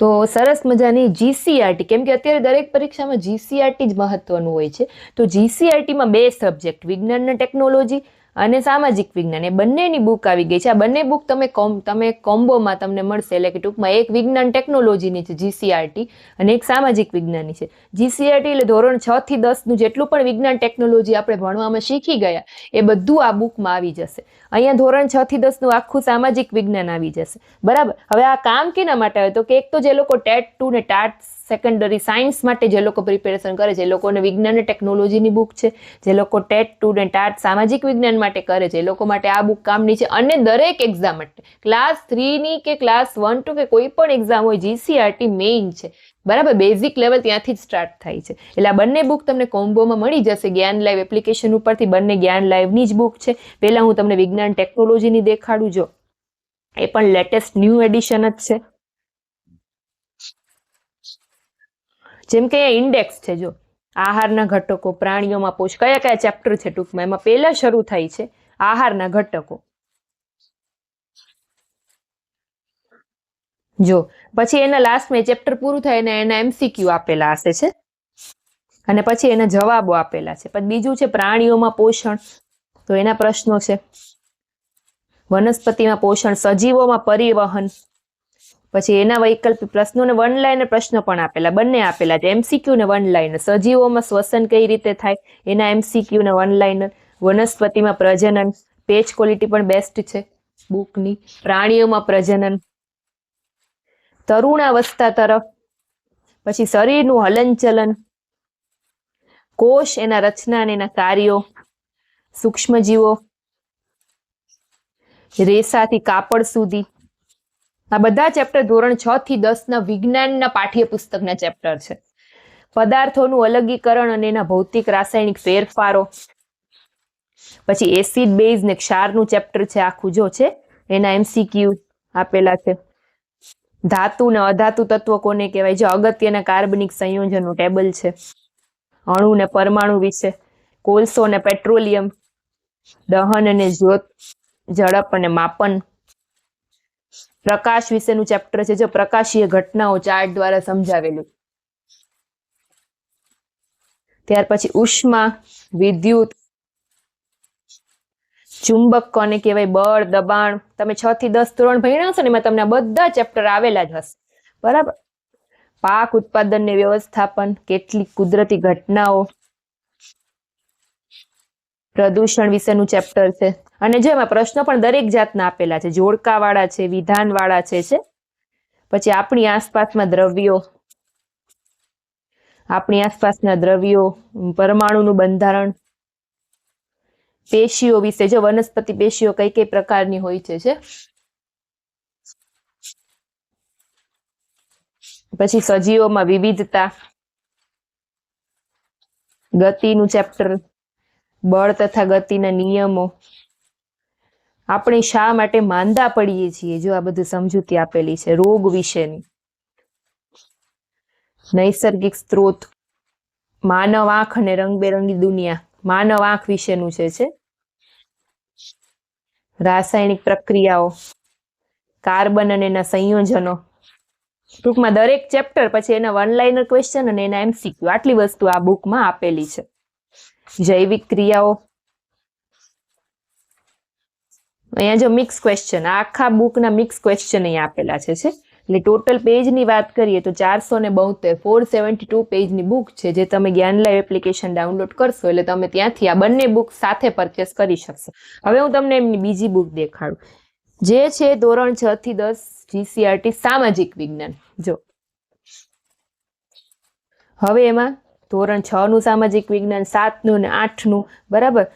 તો સરસ મજાની જીસીઆરટી કેમ કે અત્યારે દરેક પરીક્ષામાં જીસીઆરટી જ મહત્વનું હોય છે. તો જીસીઆરટીમાં બે સબ્જેક્ટ વિજ્ઞાન અને ટેકનોલોજી અને સામાજિક વિજ્ઞાન. એ બંનેની બુક આવી ગઈ છે. આ બંને બુક તમે કોમ, તમે કોમ્બોમાં તમને મળશે. એટલે કે ટૂંકમાં એક વિજ્ઞાન ટેકનોલોજીની છે જીસીઆરટી અને એક સામાજિક વિજ્ઞાનની છે. જીસીઆરટી એટલે ધોરણ છ થી દસનું જેટલું પણ વિજ્ઞાન ટેકનોલોજી આપણે ભણવામાં શીખી ગયા, એ બધું આ બુકમાં આવી જશે. અહીંયા ધોરણ છ થી દસનું આખું સામાજિક વિજ્ઞાન આવી જશે. બરાબર? હવે આ કામ કેના માટે આવે? તો કે એક તો જે લોકો ટેટ ટુ ને ટાટ સેકન્ડરી સાયન્સ માટે જે લોકો પ્રિપેરેશન કરે છે, એ લોકોને વિજ્ઞાન અને ટેકનોલોજીની બુક છે, જે લોકો ટેટ ટુ ને ટાટ સામાજિક વિજ્ઞાન માટે કરે છે, એ લોકો માટે આ બુક કામની છે, અને દરેક એક્ઝામ માટે. ક્લાસ થ્રીની કે ક્લાસ વન ટુ કે કોઈ પણ એક્ઝામ હોય જીસીઆરટી મેઇન છે. બરાબર બેઝિક લેવલ ત્યાંથી જ સ્ટાર્ટ થાય છે. એટલે આ બંને બુક તમને કોમ્બોમાં મળી જશે. જ્ઞાન લાઈવ એપ્લિકેશન ઉપરથી બંને જ્ઞાન લાઈવની જ બુક છે. પહેલાં હું તમને વિજ્ઞાન ટેકનોલોજીની દેખાડું, જો. એ પણ લેટેસ્ટ ન્યૂ એડિશન જ છે. જેમ કે ઇન્ડેક્સ છે, જો. આહારના ઘટકો, પ્રાણીઓમાં પોષ કયા કયા ચેપ્ટર છે ટૂંકમાં? એમાં પહેલાં શરૂ થાય છે આહારના ઘટકો. જો, પછી એના લાસ્ટમાં ચેપ્ટર પૂરું થાય એને એના એમસીક્યુ આપેલા હશે છે. અને પછી એના જવાબો આપેલા છે. પછી બીજું છે પ્રાણીઓમાં પોષણ. તો એના પ્રશ્નો છે. વનસ્પતિમાં પોષણ, સજીવોમાં પરિવહન. પછી એના વૈકલ્પિક પ્રશ્નો ને વન લાઈનર પ્રશ્નો પણ આપેલા, બંને આપેલા છે. એમસીક્યુ ને વન લાઈનર સજીવોમાં શ્વસન કઈ રીતે થાય? એના એમસીક્યુ ને વન લાઈનર વનસ્પતિમાં પ્રજનન. પેજ ક્વોલિટી પણ બેસ્ટ છે. બુકની પ્રાણીઓમાં પ્રજનન. તરુણાવસ્થા તરફ, પછી શરીરનું હલનચલન, કોષ એના રચના અને એના કાર્યો, સૂક્ષ્મજીવો, રેસાથી કાપડ સુધી. આ બધા ચેપ્ટર ધોરણ છ થી દસના વિજ્ઞાનના પાઠ્યપુસ્તકના ચેપ્ટર છે. પદાર્થોનું અલગીકરણ અને એના ભૌતિક રાસાયણિક ફેરફારો. પછી એસિડ બેઝ ને ક્ષારનું ચેપ્ટર છે, આખું જો છે, એના એમસીક્યુ આપેલા છે. ધાતુ ને અધાતુ તત્વો કોને કહેવાય? જો અગત્યના કાર્બનિક સંયોજનનું ટેબલ છે. અણુ ને પરમાણુ વિશે, કોલસો ને પેટ્રોલિયમ, દહન અને જ્યોત, ઝડપ અને માપન. પ્રકાશ વિશેનું ચેપ્ટર છે જે પ્રકાશીય ઘટનાઓ ચાર્ટ દ્વારા સમજાવેલું. ત્યાર પછી ઉષ્મા, વિદ્યુત ચુંબક કોને કહેવાય? બળ, દબાણ. તમે છ થી દસ ધોરણ ભણ્યા હશો ને એમાં તમને બધા ચેપ્ટર આવેલા જ હશે. બરાબર? પાક ઉત્પાદન ને વ્યવસ્થાપન, કેટલીક કુદરતી ઘટનાઓ. પ્રદૂષણ વિશેનું ચેપ્ટર છે. અને જો એમાં પ્રશ્નો પણ દરેક જાતના આપેલા છે. જોડકા વાળા છે વિધાન વાળા છે છે. પછી આપણી આસપાસમાં દ્રવ્યો. આપણી આસપાસના દ્રવ્યો, પરમાણુનું બંધારણ. પેશીઓ વિશે જો વનસ્પતિ પેશીઓ કઈ કઈ પ્રકારની હોય છે છે? પછી સજીવોમાં વિવિધતા, ગતિનું ચેપ્ટર, બળ તથા ગતિના નિયમો. આપણે શા માટે માંદા પડીએ છીએ? જો આ બધું સમજૂતી આપેલી છે, રોગ વિશેની. નૈસર્ગિક સ્ત્રોત, માનવ આંખ અને રંગબેરંગી દુનિયા. માનવ આંખ વિશેનું છે છે, રાસાયણિક પ્રક્રિયાઓ, કાર્બન અને એના સંયોજનો. ટૂંકમાં દરેક ચેપ્ટર પછી એના વન લાઇનર ક્વેશ્ચન અને એના એમસીક્યુ આટલી વસ્તુ આ બુકમાં આપેલી છે. જૈવિક ક્રિયાઓ. અહીંયા જો મિક્સ ક્વેશ્ચન આખા બુકના મિક્સ ક્વેશ્ચન અહીંયા આપેલા છે છે? એટલે ટોટલ પેજની વાત કરીએ તો ચારસો ને બોતેર ફોર સેવન્ટી ટુ પેજની બુક છે, જે તમે જ્ઞાન લાઈવ એપ્લિકેશન ડાઉનલોડ કરશો એટલે તમે ત્યાંથી આ બંને બુક સાથે પરચેસ કરી શકશો. હવે હું તમને એમની બીજી બુક દેખાડું. જે છે ધોરણ છ થી દસ જીસીઆરટી સામાજિક વિજ્ઞાન. જો. હવે એમાં ધોરણ છ નું સામાજિક વિજ્ઞાન સાતનું ને આઠનું બરાબર?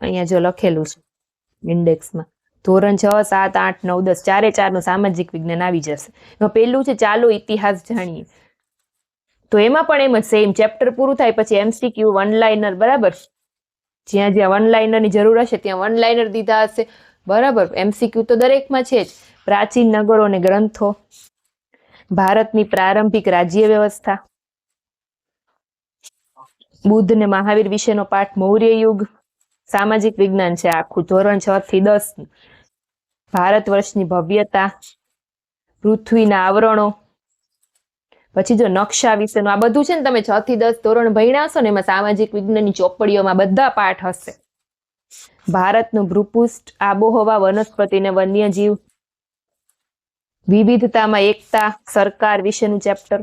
અહીંયા જો લખેલું છે ઇન્ડેક્સમાં ધોરણ છ, સાત, આઠ, નવ, દસ, ચારે ચારનું સામાજિક વિજ્ઞાન આવી જશે. એમાં પહેલું છે ચાલો ઇતિહાસ જાણીએ. તો એમાં પણ એમ જ સેમ ચેપ્ટર પૂરું થાય પછી એમસીક્યુ વન લાઇનર બરાબર? જ્યાં જ્યાં વન જરૂર હશે, ત્યાં વન દીધા હશે. બરાબર? એમસીક્યુ તો દરેકમાં છે જ. પ્રાચીન નગરો અને ગ્રંથો. ભારતની પ્રારંભિક રાજ્ય વ્યવસ્થા. બુદ્ધ ને મહાવીર વિશેનો પાઠ મૌર્ય યુગ. સામાજિક વિજ્ઞાન છે આખું ધોરણ છ થી દસ ભારત વર્ષની ભવ્યતા, પૃથ્વીના આવરણો, પછી જો નકશા વિશેનું આ બધું છે ને તમે છ થી દસ ધોરણ ભણ્યા ને એમાં સામાજિક વિજ્ઞાનની ચોપડીઓમાં બધા પાઠ હશે. ભારતનું ભૂપૃષ્ઠ આબોહવા, વનસ્પતિ ને વન્યજીવ, વિવિધતામાં એકતા, સરકાર વિશેનું ચેપ્ટર,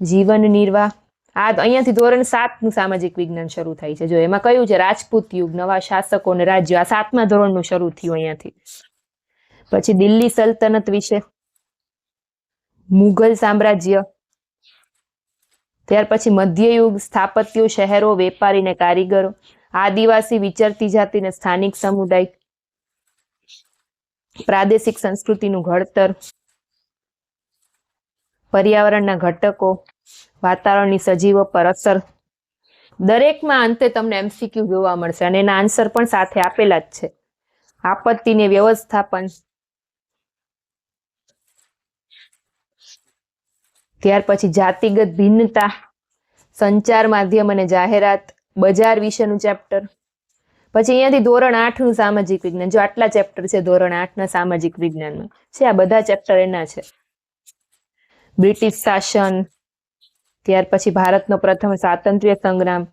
જીવન નિર્વાહ. આ અહીંયાથી ધોરણ સાતનું સામાજિક વિજ્ઞાન શરૂ થાય છે. જો એમાં કયું છે? રાજપૂત યુગ, નવા શાસકો અને રાજ્યો. આ સાતમા ધોરણનું શરૂ થયું અહીંયાથી. પછી દિલ્હી સલ્તનત વિશે, મુઘલ સામ્રાજ્ય, ત્યાર પછી મધ્યયુગ સ્થાપત્યો, શહેરો, વેપારી ને કારીગરો, આદિવાસી વિચરતી જાતિ ને સ્થાનિક સમુદાય, પ્રાદેશિક સંસ્કૃતિનું ઘડતર, પર્યાવરણના ઘટકો, વાતાવરણની સજીવો પર અસર. દરેકમાં અંતે તમને એમસીક્યુ જોવા મળશે અને એના આન્સર પણ સાથે આપેલા જ છે. આપત્તિને વ્યવસ્થાપન ત્યાર પછી જાતિગત ભિન્નતા, સંચાર માધ્યમ અને જાહેરાત, બજાર વિશેનું ચેપ્ટર પછી અહીંયાથી ધોરણ આઠનું સામાજિક વિજ્ઞાન. જો આટલા ચેપ્ટર છે ધોરણ આઠના સામાજિક વિજ્ઞાનમાં. છે, આ બધા ચેપ્ટર એના છે. બ્રિટિશ શાસન, ત્યાર પછી ભારતનો પ્રથમ સ્વાતંત્ર્ય સંગ્રામ,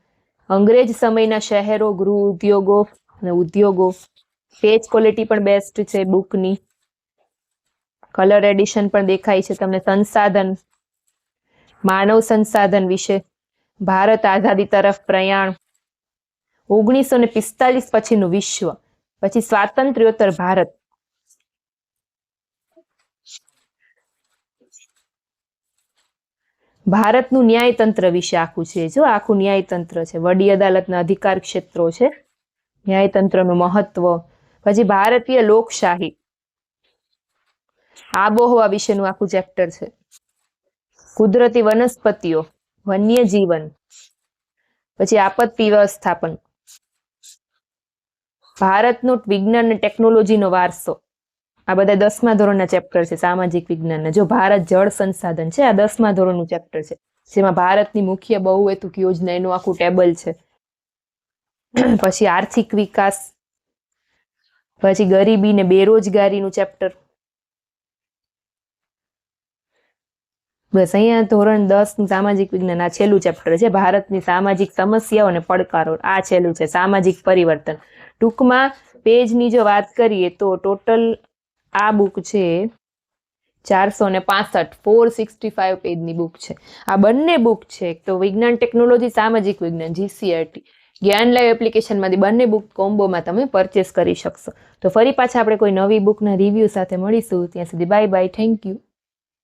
અંગ્રેજ સમયના શહેરો, ગૃહ ઉદ્યોગો અને ઉદ્યોગો. પેજ ક્વોલિટી પણ બેસ્ટ છે બુકની કલર એડિશન પણ દેખાય છે તમને, સંસાધન. માનવ સંસાધન વિશે. ભારત આઝાદી તરફ પ્રયાણ. ઓગણીસો ને પિસ્તાલીસ પછીનું વિશ્વ. પછી સ્વાતંત્ર્યોત્તર ભારત. ભારતનું ન્યાયતંત્ર વિશે આખું છે. જો આખું ન્યાયતંત્ર છે, વડી અદાલતના અધિકાર ક્ષેત્રો છે, ન્યાયતંત્રનું મહત્વ. પછી ભારતીય લોકશાહી. આબોહવા વિશેનું આખું ચેપ્ટર છે. કુદરતી વનસ્પતિઓ વન્ય જીવન પછી આપત્તિ વ્યવસ્થાપન. ભારતનો વિજ્ઞાન અને ટેકનોલોજીનો વારસો. આ બધા દસમા ધોરણના ચેપ્ટર છે, સામાજિક વિજ્ઞાનના. જો ભારત જળ સંસાધન છે, આ દસમા ધોરણનું ચેપ્ટર છે, જેમાં ભારતની મુખ્ય બહુહેતુક યોજના એનું આખું ટેબલ છે. પછી આર્થિક વિકાસ, પછી ગરીબી ને બેરોજગારીનું ચેપ્ટર. બસ અહીંયા ધોરણ દસ સામાજિક વિજ્ઞાન આ છેલ્લું ચેપ્ટર છે. ભારતની સામાજિક સમસ્યાઓ અને પડકારો આ છેલ્લું છે. સામાજિક પરિવર્તન. ટૂંકમાં પેજની જો વાત કરીએ તો ટોટલ આ બુક છે ચારસો ને પાસઠ. ફોર સિક્સટી ફાઈવ પેજની બુક છે. આ બંને બુક છે. તો વિજ્ઞાન ટેકનોલોજી સામાજિક વિજ્ઞાન જીસીઆરટી જ્ઞાન લાઈવ એપ્લિકેશનમાંથી બંને બુક કોમ્બોમાં તમે પરચેસ કરી શકશો. તો ફરી પાછા આપણે કોઈ નવી બુકના રિવ્યૂ સાથે મળીશું. ત્યાં સુધી બાય બાય થેન્ક યુ